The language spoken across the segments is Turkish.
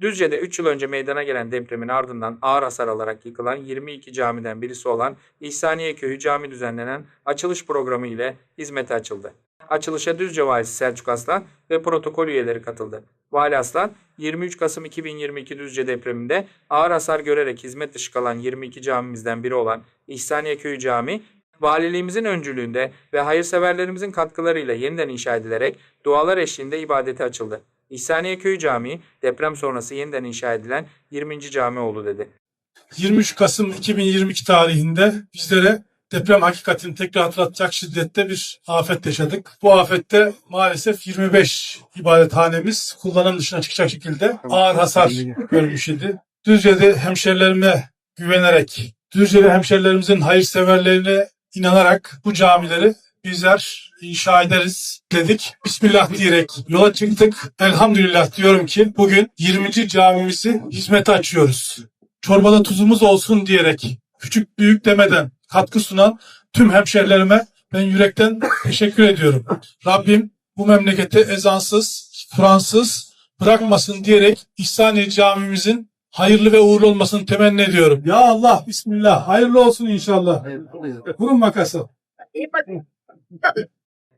Düzce'de 3 yıl önce meydana gelen depremin ardından ağır hasar alarak yıkılan 22 camiden birisi olan İhsaniye Köyü cami düzenlenen açılış programı ile hizmete açıldı. Açılışa Düzce Valisi Selçuk Aslan ve protokol üyeleri katıldı. Vali Aslan, 23 Kasım 2022 Düzce depreminde ağır hasar görerek hizmet dışı kalan 22 camimizden biri olan İhsaniye Köyü Camii, valiliğimizin öncülüğünde ve hayırseverlerimizin katkılarıyla yeniden inşa edilerek dualar eşliğinde ibadete açıldı. İhsaniye Köyü Camii, deprem sonrası yeniden inşa edilen 20. cami oldu dedi. 23 Kasım 2022 tarihinde bizlere deprem hakikatini tekrar hatırlatacak şiddette bir afet yaşadık. Bu afette maalesef 25 ibadethanemiz kullanım dışına çıkacak şekilde ağır hasar görmüş idi. Düzce'de hemşerilerime güvenerek, Düzce'de hemşerilerimizin hayırseverlerine inanarak bu camileri bizler inşa ederiz dedik. Bismillah diyerek yola çıktık. Elhamdülillah diyorum ki bugün 20. camimizi hizmete açıyoruz. Çorbada tuzumuz olsun diyerek küçük büyük demeden katkı sunan tüm hemşerilerime ben yürekten teşekkür ediyorum. Rabbim bu memleketi ezansız, Fransız bırakmasın diyerek İhsaniye camimizin hayırlı ve uğurlu olmasını temenni ediyorum. Ya Allah, Bismillah. Hayırlı olsun inşallah. Vurun makası.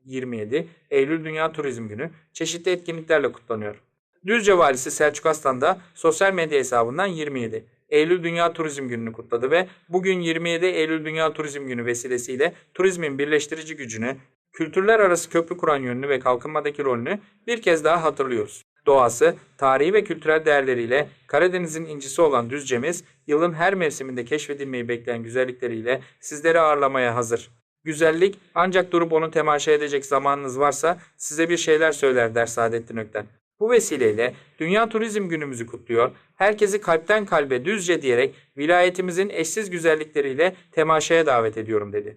27 Eylül Dünya Turizm Günü çeşitli etkinliklerle kutlanıyor. Düzce Valisi Selçuk Aslan da sosyal medya hesabından 27 Eylül Dünya Turizm Günü'nü kutladı ve bugün 27 Eylül Dünya Turizm Günü vesilesiyle turizmin birleştirici gücünü, kültürler arası köprü kuran yönünü ve kalkınmadaki rolünü bir kez daha hatırlıyoruz. Doğası, tarihi ve kültürel değerleriyle Karadeniz'in incisi olan Düzce'miz yılın her mevsiminde keşfedilmeyi bekleyen güzellikleriyle sizleri ağırlamaya hazır. Güzellik ancak durup onu temaşa edecek zamanınız varsa size bir şeyler söyler der Saadettin Ökten. Bu vesileyle Dünya Turizm Günümüzü kutluyor, herkesi kalpten kalbe düzce diyerek vilayetimizin eşsiz güzellikleriyle temaşaya davet ediyorum dedi.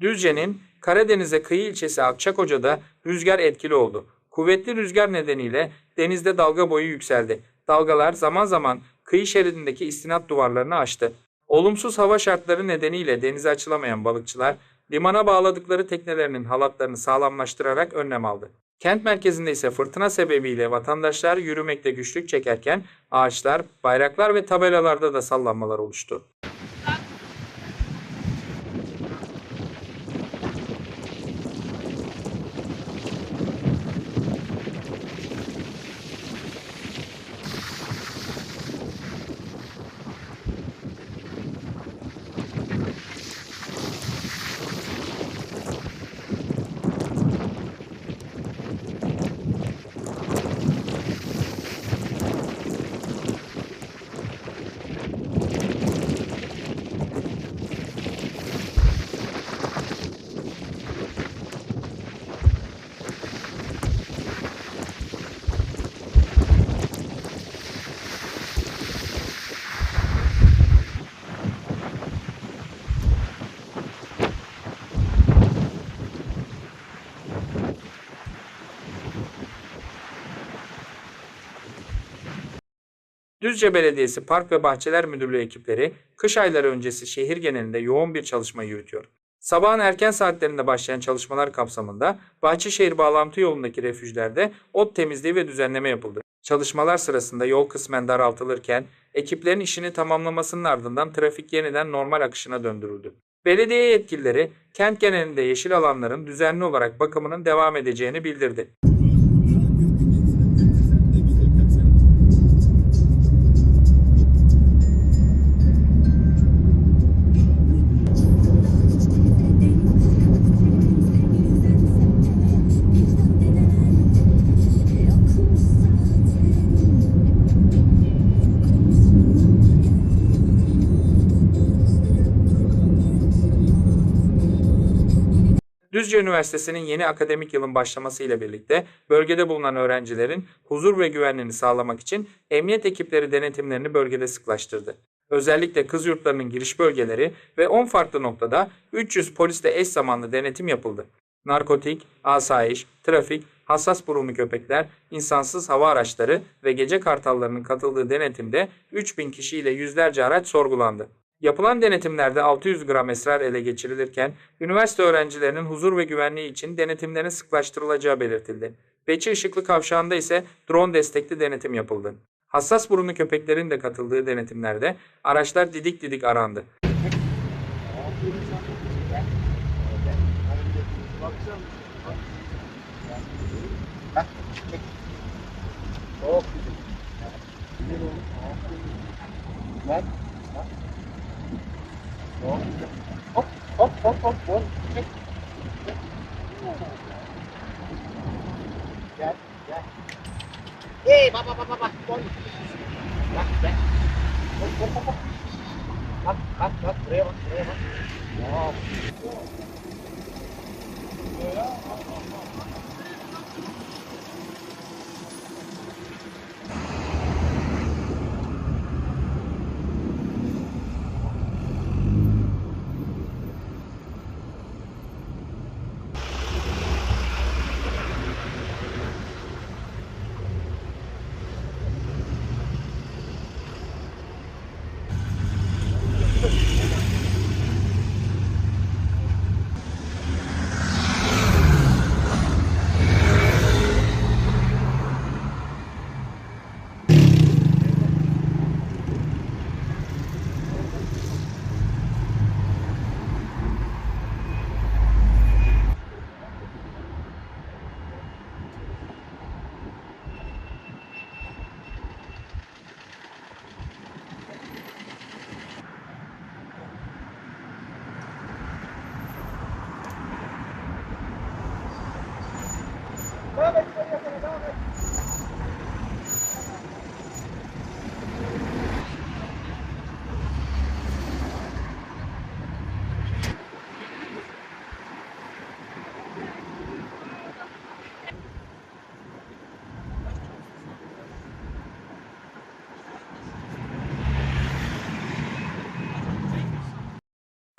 Düzce'nin Karadeniz'e kıyı ilçesi Akçakoca'da rüzgar etkili oldu. Kuvvetli rüzgar nedeniyle denizde dalga boyu yükseldi. Dalgalar zaman zaman kıyı şeridindeki istinat duvarlarını aştı. Olumsuz hava şartları nedeniyle denize açılamayan balıkçılar limana bağladıkları teknelerinin halatlarını sağlamlaştırarak önlem aldı. Kent merkezinde ise fırtına sebebiyle vatandaşlar yürümekte güçlük çekerken ağaçlar, bayraklar ve tabelalarda da sallanmalar oluştu. Düzce Belediyesi Park ve Bahçeler Müdürlüğü ekipleri kış ayları öncesi şehir genelinde yoğun bir çalışma yürütüyor. Sabahın erken saatlerinde başlayan çalışmalar kapsamında Bahçeşehir bağlantı yolundaki refüjlerde ot temizliği ve düzenleme yapıldı. Çalışmalar sırasında yol kısmen daraltılırken ekiplerin işini tamamlamasının ardından trafik yeniden normal akışına döndürüldü. Belediye yetkilileri kent genelinde yeşil alanların düzenli olarak bakımının devam edeceğini bildirdi. Düzce Üniversitesi'nin yeni akademik yılın başlaması ile birlikte bölgede bulunan öğrencilerin huzur ve güvenliğini sağlamak için emniyet ekipleri denetimlerini bölgede sıklaştırdı. Özellikle kız yurtlarının giriş bölgeleri ve 10 farklı noktada 300 polisle eş zamanlı denetim yapıldı. Narkotik, asayiş, trafik, hassas burunlu köpekler, insansız hava araçları ve gece kartallarının katıldığı denetimde 3000 kişiyle yüzlerce araç sorgulandı. Yapılan denetimlerde 600 gram esrar ele geçirilirken üniversite öğrencilerinin huzur ve güvenliği için denetimlerin sıklaştırılacağı belirtildi. Beçi Işıklı Kavşağı'nda ise drone destekli denetim yapıldı. Hassas burunlu köpeklerin de katıldığı denetimlerde araçlar didik didik arandı. Hey, bak bak bak bak. Bak, bak. Bak, bak, bak, bak. Bak, bak, bak. Buraya bak, buraya bak. Ya.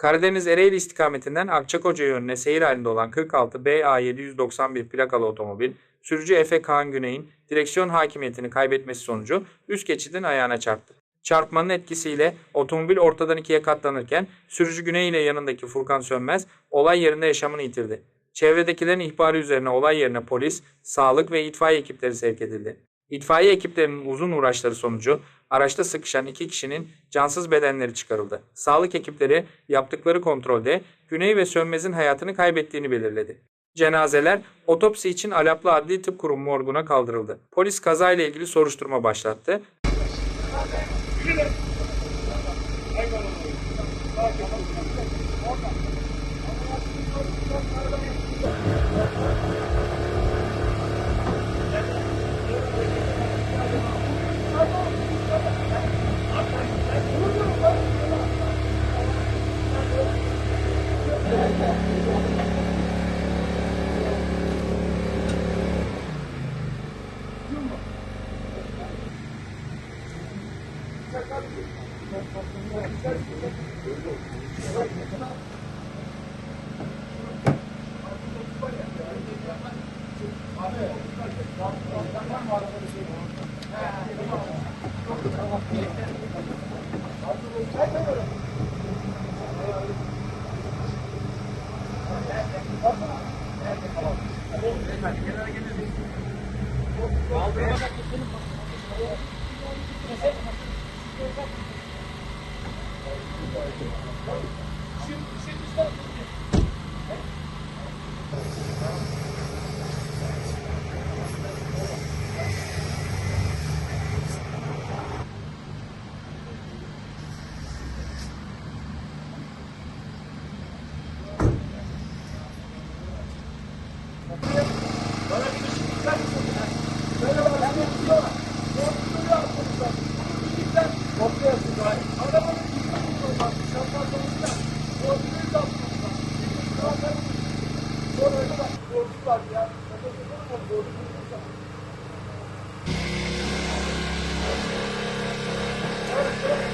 Karadeniz Ereğli istikametinden Akçakoca yönüne seyir halinde olan 46 BA 791 plakalı otomobil, sürücü Efe Kaan Güney'in direksiyon hakimiyetini kaybetmesi sonucu üst geçidin ayağına çarptı. Çarpmanın etkisiyle otomobil ortadan ikiye katlanırken sürücü Güney ile yanındaki Furkan Sönmez olay yerinde yaşamını yitirdi. Çevredekilerin ihbarı üzerine olay yerine polis, sağlık ve itfaiye ekipleri sevk edildi. İtfaiye ekiplerinin uzun uğraşları sonucu araçta sıkışan iki kişinin cansız bedenleri çıkarıldı. Sağlık ekipleri yaptıkları kontrolde Güney ve Sönmez'in hayatını kaybettiğini belirledi. Cenazeler otopsi için Alaplı Adli Tıp Kurumu morguna kaldırıldı. Polis kazayla ilgili soruşturma başlattı. Şimdi bir şey Thank you.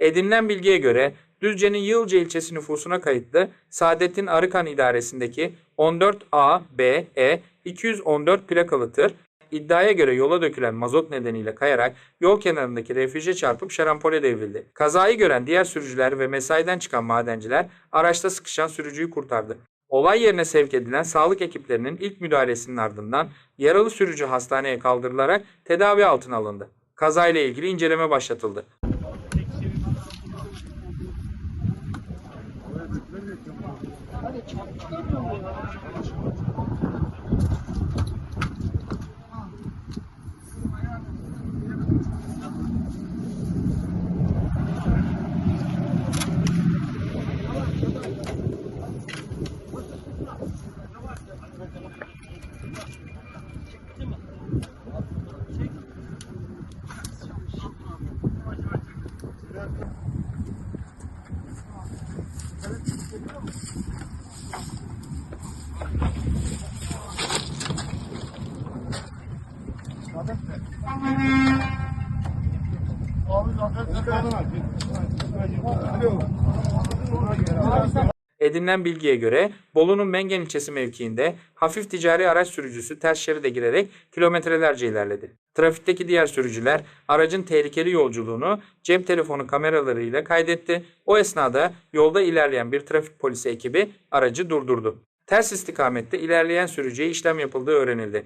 Edinilen bilgiye göre Düzce'nin Yılca ilçesi nüfusuna kayıtlı Saadettin Arıkan idaresindeki 14A, B, E 214 plakalı tır iddiaya göre yola dökülen mazot nedeniyle kayarak yol kenarındaki refüje çarpıp şarampole devrildi. Kazayı gören diğer sürücüler ve mesaiden çıkan madenciler araçta sıkışan sürücüyü kurtardı. Olay yerine sevk edilen sağlık ekiplerinin ilk müdahalesinin ardından yaralı sürücü hastaneye kaldırılarak tedavi altına alındı. Kazayla ilgili inceleme başlatıldı. Hadi çabuk çıkartıyorum ya. Edinilen bilgiye göre Bolu'nun Mengen ilçesi mevkiinde hafif ticari araç sürücüsü ters şeride girerek kilometrelerce ilerledi. Trafikteki diğer sürücüler aracın tehlikeli yolculuğunu cep telefonu kameralarıyla kaydetti. O esnada yolda ilerleyen bir trafik polisi ekibi aracı durdurdu. Ters istikamette ilerleyen sürücüye işlem yapıldığı öğrenildi.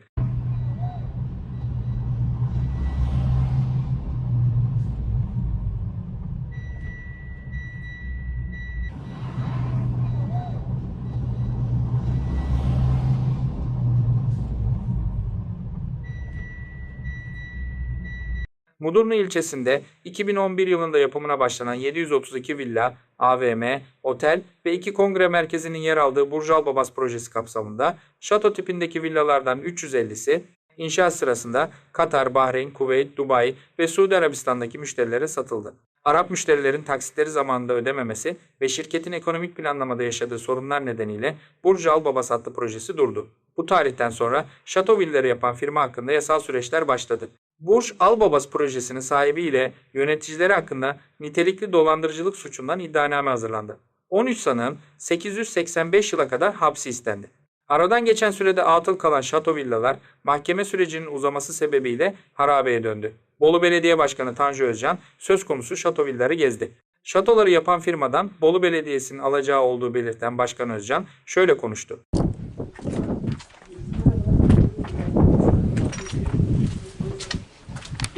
Mudurnu ilçesinde 2011 yılında yapımına başlanan 732 villa, AVM, otel ve iki kongre merkezinin yer aldığı Burjal Babas projesi kapsamında şato tipindeki villalardan 350'si inşaat sırasında Katar, Bahreyn, Kuveyt, Dubai ve Suudi Arabistan'daki müşterilere satıldı. Arap müşterilerin taksitleri zamanında ödememesi ve şirketin ekonomik planlamada yaşadığı sorunlar nedeniyle Burj Al Babas adlı projesi durdu. Bu tarihten sonra şato villaları yapan firma hakkında yasal süreçler başladı. Burj Al Babas projesinin sahibi ile yöneticileri hakkında nitelikli dolandırıcılık suçundan iddianame hazırlandı. 13 sanığın 885 yıla kadar hapsi istendi. Aradan geçen sürede atıl kalan şato villalar mahkeme sürecinin uzaması sebebiyle harabeye döndü. Bolu Belediye Başkanı Tanju Özcan söz konusu şato villaları gezdi. Şatoları yapan firmadan Bolu Belediyesi'nin alacağı olduğu belirten Başkan Özcan şöyle konuştu.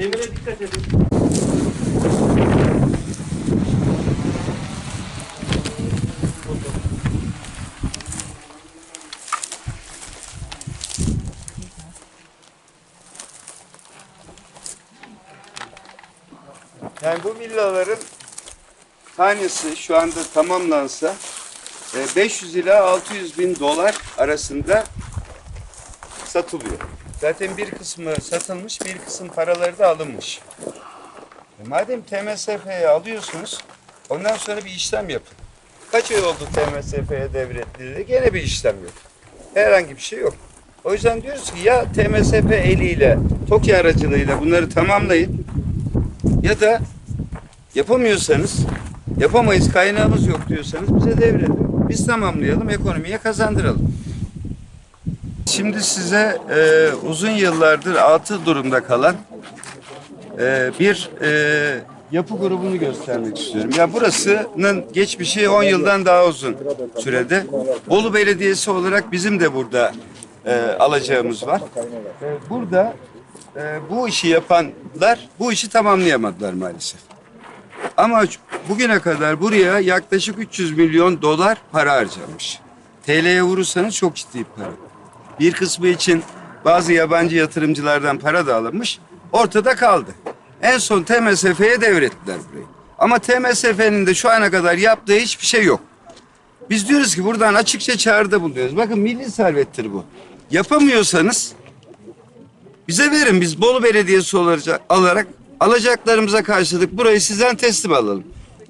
Demire dikkat edin. Yani bu villaların tanesi şu anda tamamlansa e, 500 ila 600 bin dolar arasında satılıyor. Zaten bir kısmı satılmış, bir kısım paraları da alınmış. E madem TMSF'ye alıyorsunuz, ondan sonra bir işlem yapın. Kaç ay oldu TMSF'ye devredildi? Gene bir işlem yok. Herhangi bir şey yok. O yüzden diyoruz ki ya TMSF eliyle, TOKİ aracılığıyla bunları tamamlayın ya da yapamıyorsanız, yapamayız kaynağımız yok diyorsanız bize devredin. Biz tamamlayalım, ekonomiye kazandıralım. Şimdi size e, uzun yıllardır atıl durumda kalan e, bir e, yapı grubunu göstermek istiyorum. Ya burasının geçmişi 10 yıldan daha uzun sürede. Bolu Belediyesi olarak bizim de burada e, alacağımız var. E, burada e, bu işi yapanlar bu işi tamamlayamadılar maalesef. Ama bugüne kadar buraya yaklaşık 300 milyon dolar para harcanmış. TL'ye vurursanız çok ciddi para. Bir kısmı için bazı yabancı yatırımcılardan para da alınmış. Ortada kaldı. En son TMSF'ye devrettiler burayı. Ama TMSF'nin de şu ana kadar yaptığı hiçbir şey yok. Biz diyoruz ki buradan açıkça çağrıda bulunuyoruz. Bakın milli servettir bu. Yapamıyorsanız bize verin. Biz Bolu Belediyesi olarak, alarak alacaklarımıza karşılık burayı sizden teslim alalım.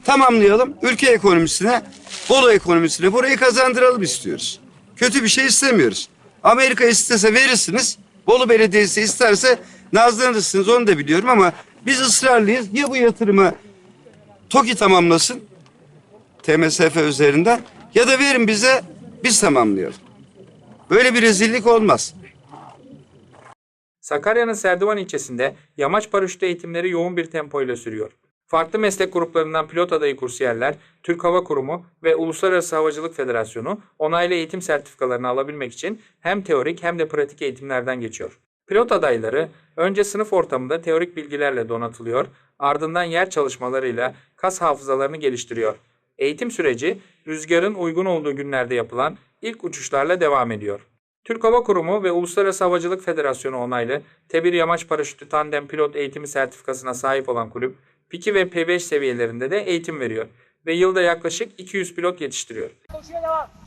Tamamlayalım. Ülke ekonomisine, Bolu ekonomisine burayı kazandıralım istiyoruz. Kötü bir şey istemiyoruz. Amerika istese verirsiniz. Bolu Belediyesi isterse nazlanırsınız onu da biliyorum ama biz ısrarlıyız. Ya bu yatırımı TOKİ tamamlasın TMSF üzerinden ya da verin bize biz tamamlayalım. Böyle bir rezillik olmaz. Sakarya'nın Serdivan ilçesinde yamaç paraşütü eğitimleri yoğun bir tempoyla sürüyor. Farklı meslek gruplarından pilot adayı kursiyerler, Türk Hava Kurumu ve Uluslararası Havacılık Federasyonu onaylı eğitim sertifikalarını alabilmek için hem teorik hem de pratik eğitimlerden geçiyor. Pilot adayları önce sınıf ortamında teorik bilgilerle donatılıyor, ardından yer çalışmalarıyla kas hafızalarını geliştiriyor. Eğitim süreci rüzgarın uygun olduğu günlerde yapılan ilk uçuşlarla devam ediyor. Türk Hava Kurumu ve Uluslararası Havacılık Federasyonu onaylı T1 Yamaç Paraşütü Tandem Pilot Eğitimi sertifikasına sahip olan kulüp, P2 ve P5 seviyelerinde de eğitim veriyor ve yılda yaklaşık 200 pilot yetiştiriyor. doğru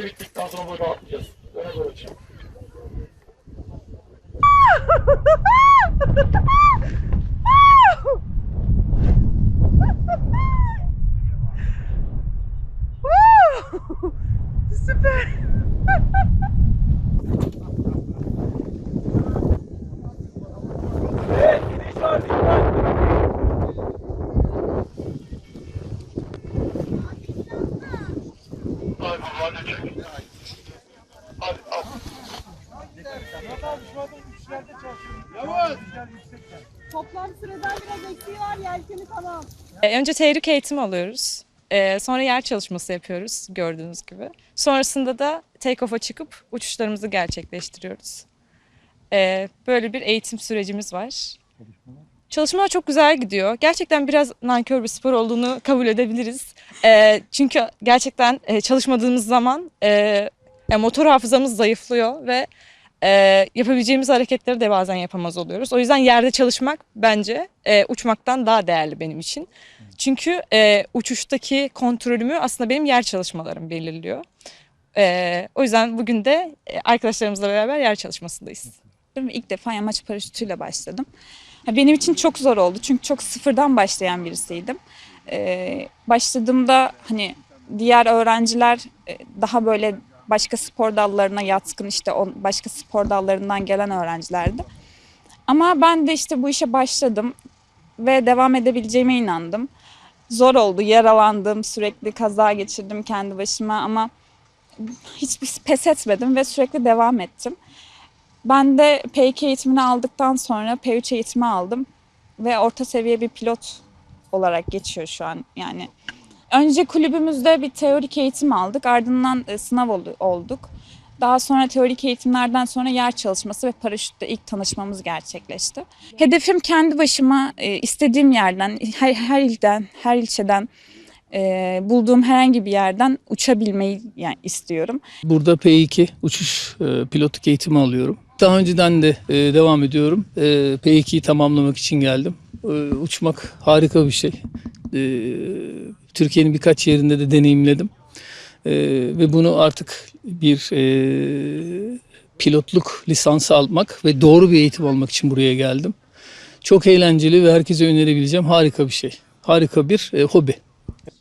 batması bittikten sonra böyle atlayacağız. Öne doğru açalım. Hadi hadi çek. Hadi al. Toplam sıradan biraz eksiği var yelkeni tamam. E, Önce teorik eğitim alıyoruz. E, Sonra yer çalışması yapıyoruz gördüğünüz gibi. Sonrasında da take-off'a çıkıp uçuşlarımızı gerçekleştiriyoruz. E, Böyle bir eğitim sürecimiz var. Çalışmalar çok güzel gidiyor. Gerçekten biraz nankör bir spor olduğunu kabul edebiliriz. E, Çünkü gerçekten e, çalışmadığımız zaman e, motor hafızamız zayıflıyor ve e, yapabileceğimiz hareketleri de bazen yapamaz oluyoruz. O yüzden yerde çalışmak bence e, uçmaktan daha değerli benim için. Çünkü e, uçuştaki kontrolümü aslında benim yer çalışmalarım belirliyor. E, o yüzden bugün de e, arkadaşlarımızla beraber yer çalışmasındayız. İlk defa yamaç paraşütüyle başladım. Benim için çok zor oldu çünkü çok sıfırdan başlayan birisiydim. Ee, başladığımda hani diğer öğrenciler e, daha böyle başka spor dallarına yatkın işte başka spor dallarından gelen öğrencilerdi. Ama ben de işte bu işe başladım ve devam edebileceğime inandım. Zor oldu, yaralandım, sürekli kaza geçirdim kendi başıma ama hiçbir pes etmedim ve sürekli devam ettim. Ben de P2 eğitimini aldıktan sonra P3 eğitimi aldım ve orta seviye bir pilot olarak geçiyor şu an yani. Önce kulübümüzde bir teorik eğitim aldık ardından e, sınav ol- olduk. Daha sonra teorik eğitimlerden sonra yer çalışması ve paraşütle ilk tanışmamız gerçekleşti. Hedefim kendi başıma e, istediğim yerden, her, her ilden, her ilçeden e, bulduğum herhangi bir yerden uçabilmeyi yani istiyorum. Burada P2 uçuş e, pilotluk eğitimi alıyorum. Daha önceden de devam ediyorum. E, P2'yi tamamlamak için geldim. Uçmak harika bir şey. Türkiye'nin birkaç yerinde de deneyimledim. E, ve bunu artık bir e, pilotluk lisansı almak ve doğru bir eğitim almak için buraya geldim. Çok eğlenceli ve herkese önerebileceğim harika bir şey. Harika bir e, hobi.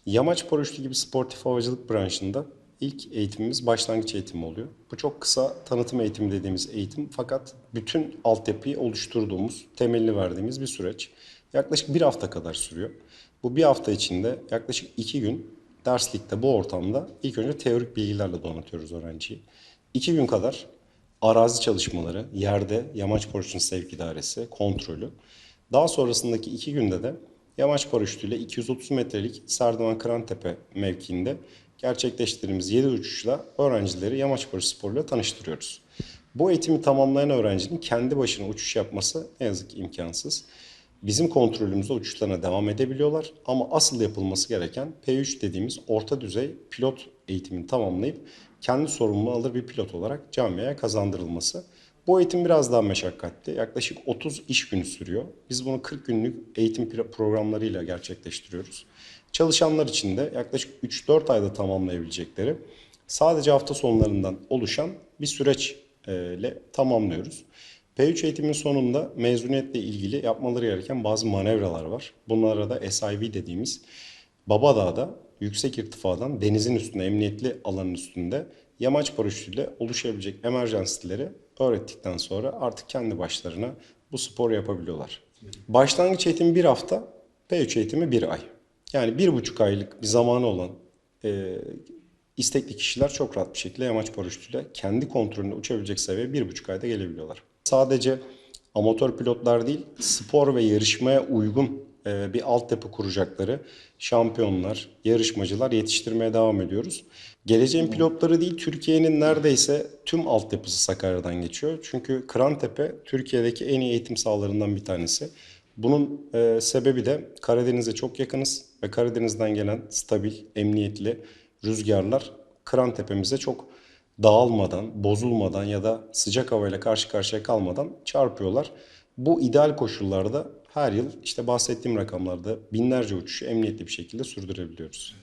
Yamaç paraşütü gibi sportif havacılık branşında ilk eğitimimiz başlangıç eğitimi oluyor. Bu çok kısa tanıtım eğitimi dediğimiz eğitim fakat bütün altyapıyı oluşturduğumuz, temelini verdiğimiz bir süreç. Yaklaşık bir hafta kadar sürüyor. Bu bir hafta içinde yaklaşık iki gün derslikte bu ortamda ilk önce teorik bilgilerle donatıyoruz öğrenciyi. İki gün kadar arazi çalışmaları, yerde yamaç paraşütünün sevk idaresi, kontrolü. Daha sonrasındaki iki günde de yamaç paraşütüyle 230 metrelik Serdivan Kırantepe mevkiinde gerçekleştirdiğimiz 7 uçuşla öğrencileri yamaç paraşütü sporuyla tanıştırıyoruz. Bu eğitimi tamamlayan öğrencinin kendi başına uçuş yapması ne yazık ki imkansız. Bizim kontrolümüzde uçuşlarına devam edebiliyorlar ama asıl yapılması gereken P3 dediğimiz orta düzey pilot eğitimini tamamlayıp kendi sorumluluğu alır bir pilot olarak camiaya kazandırılması. Bu eğitim biraz daha meşakkatli. Yaklaşık 30 iş günü sürüyor. Biz bunu 40 günlük eğitim pro- programlarıyla gerçekleştiriyoruz. Çalışanlar için de yaklaşık 3-4 ayda tamamlayabilecekleri sadece hafta sonlarından oluşan bir süreç e, ile tamamlıyoruz. P3 eğitimin sonunda mezuniyetle ilgili yapmaları gereken bazı manevralar var. Bunlara da SIV dediğimiz Babadağ'da yüksek irtifadan denizin üstünde, emniyetli alanın üstünde yamaç paraşütüyle oluşabilecek emergency'leri öğrettikten sonra artık kendi başlarına bu sporu yapabiliyorlar. Başlangıç eğitimi bir hafta, P3 eğitimi bir ay. Yani bir buçuk aylık bir zamanı olan e, istekli kişiler çok rahat bir şekilde yamaç paraşütüyle kendi kontrolünde uçabilecek seviyeye bir buçuk ayda gelebiliyorlar. Sadece amatör pilotlar değil, spor ve yarışmaya uygun e, bir altyapı kuracakları şampiyonlar, yarışmacılar yetiştirmeye devam ediyoruz. Geleceğin pilotları değil, Türkiye'nin neredeyse tüm altyapısı Sakarya'dan geçiyor. Çünkü Kırantepe Türkiye'deki en iyi eğitim sahalarından bir tanesi. Bunun e, sebebi de Karadeniz'e çok yakınız ve Karadeniz'den gelen stabil, emniyetli rüzgarlar Kırantepe'mize çok dağılmadan, bozulmadan ya da sıcak havayla karşı karşıya kalmadan çarpıyorlar. Bu ideal koşullarda her yıl işte bahsettiğim rakamlarda binlerce uçuşu emniyetli bir şekilde sürdürebiliyoruz.